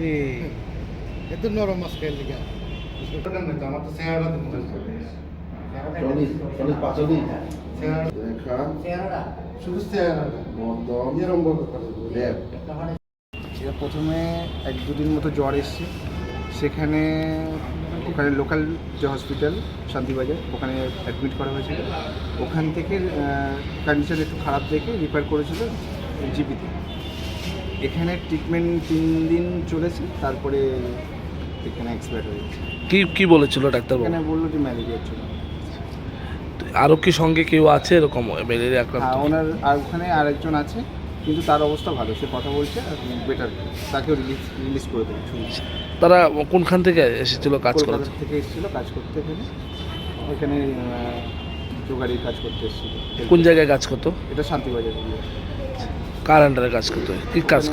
রে এত নরম মাছ খেয়ে লিগা। আমার তো চেহারা দেখতে চল্লিশ চল্লিশ পাঁচল্লিশ চেহারা শুধু চেহারা মর্দন এরম বড় করে ল্যাব এর প্রথমে এক দুদিন মতো জ্বর এসছে। সেখানে ওখানে লোকাল যে হসপিটাল শান্তিবাজার ওখানে অ্যাডমিট করা হয়েছিল। ওখান থেকে কন্ডিশন একটু খারাপ দেখে রিপেয়ার করেছিল জিপিতে এখানে ট্রিটমেন্ট তিন দিন চলেছে তারপরে এখানে এক্সপায়ার হয়ে গেছে। কি কি বলেছিল ডাক্তারবাবু? এখানে বলল যে ম্যালেরিয়ার ছিল আরও কি সঙ্গে কেউ আছে এরকম ম্যালেরিয়া আক্রান্ত? হ্যাঁ ওনার আর ওখানে আরেকজন আছে কিন্তু তার অবস্থা ভালো সে কথা বলছে বেটার তাকেও রিলিজ রিলিজ করে দেবে শুনছি তারা কোনখান থেকে এসেছিল কাজ করাতে কলকাতা থেকে এসেছিল কাজ করতে এখানে। ওইখানে জোগাড়ির কাজ করতে এসেছিল। কোন জায়গায় কাজ করতো? এটা শান্তিবাজার। কার আন্ডারে কাজ করতো? কি কাজ